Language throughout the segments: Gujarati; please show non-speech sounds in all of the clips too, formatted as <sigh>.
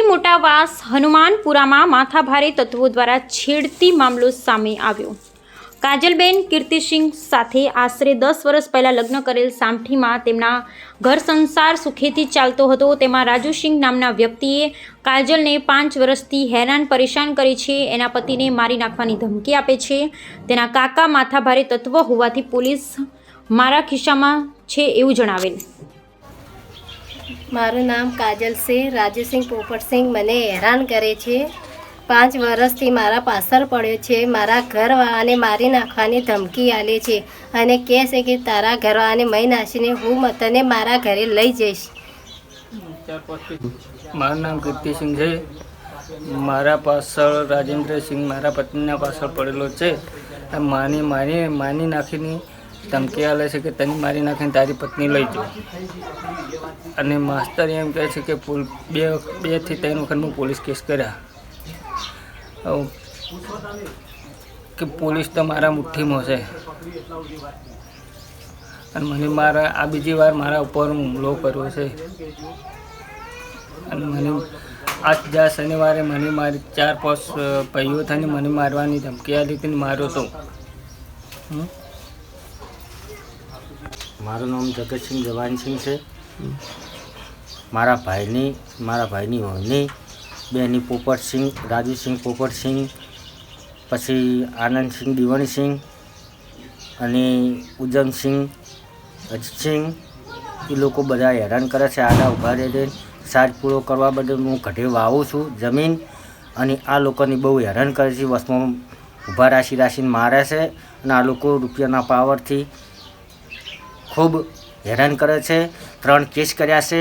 મોટાવાસ હનુમાનપુરામાં માથાભારે તત્વો દ્વારા છેડતી મામલો સામે આવ્યો. કાજલબેન કીર્તિસિંહ સાથે આશરે દસ વર્ષ પહેલાં લગ્ન કરેલ સામઠીમાં તેમના ઘર સંસાર સુખેથી ચાલતો હતો. તેમાં રાજુસિંહ નામના વ્યક્તિએ કાજલને પાંચ વર્ષથી હેરાન પરેશાન કરી છે. એના પતિને મારી નાખવાની ધમકી આપે છે. તેના કાકા માથાભારે તત્વ હોવાથી પોલીસ મારા ખિસ્સામાં છે એવું જણાવેલ. મારું નામ કાજલ છે રાજુસિંહ પોપટસિંહ મને હેરાન કરે છે. પાંચ વર્ષથી મારા પાછળ પડ્યો છે. મારા ઘરવાળાને મારી નાખવાની ધમકી આલે છે અને કહે છે કે તારા ઘરવાળાને મહી નાખીને હું તને મારા ઘરે લઈ જઈશ. મારું નામ કીર્તિસિંહ છે. મારા પાછળ રાજેન્દ્રસિંહ મારા પત્નીના પાછળ પડેલો છે. માની માની માની નાખીને ધમકી આલે છે કે તને મારી નાખીને તારી પત્ની લઈ જાઓ અને માસ્તર એમ કહે છે કે પુલ બે બેથી ત્રણ વખત હું પોલીસ કેસ કર્યા. કે પોલીસ તો મારા મુઠ્ઠીમાં છે. અને મને મારા આ બીજી વાર મારા ઉપર હુમલો કર્યો છે. અને મને આ જ્યાં શનિવારે મને મારી ચાર પાંચ ભાઈઓ થઈને મને મારવાની ધમકી આપી હતી મારો હતો હમ? મારું નામ જગતસિંહ જવાનસિંહ છે. મારા ભાઈની મારા ભાઈની વહુની, બેની પોપટસિંહ, રાજુસિંહ પોપટસિંહ, પછી આનંદસિંહ દિવાનસિંહ અને ઉજમસિંહ, અજીતસિંહ એ લોકો બધા હેરાન કરે છે, આડા ઊભા રહે સાજ પૂરો કરવા બદલ હું ઘટે વાવું છું જમીન અને આ લોકોની બહુ હેરાન કરે છે. વસમાં ઊભા રાશી રાશીને મારે છે અને આ લોકો રૂપિયાના પાવરથી ખૂબ હેરાન કરે છે, ત્રણ કેસ કર્યા છે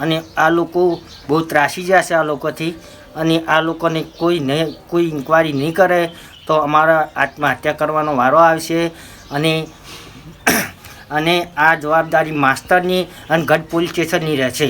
અને આ લોકો બહુ ત્રાસી જશે આ લોકોથી અને આ લોકોને કોઈ નહીં કોઈ ઇન્કવાયરી નહીં કરે તો અમારા આત્મહત્યા કરવાનો વારો આવશે અને <clears throat> અને આ જવાબદારી માસ્તરની અને ગઢ પોલીસ સ્ટેશનની રહેશે.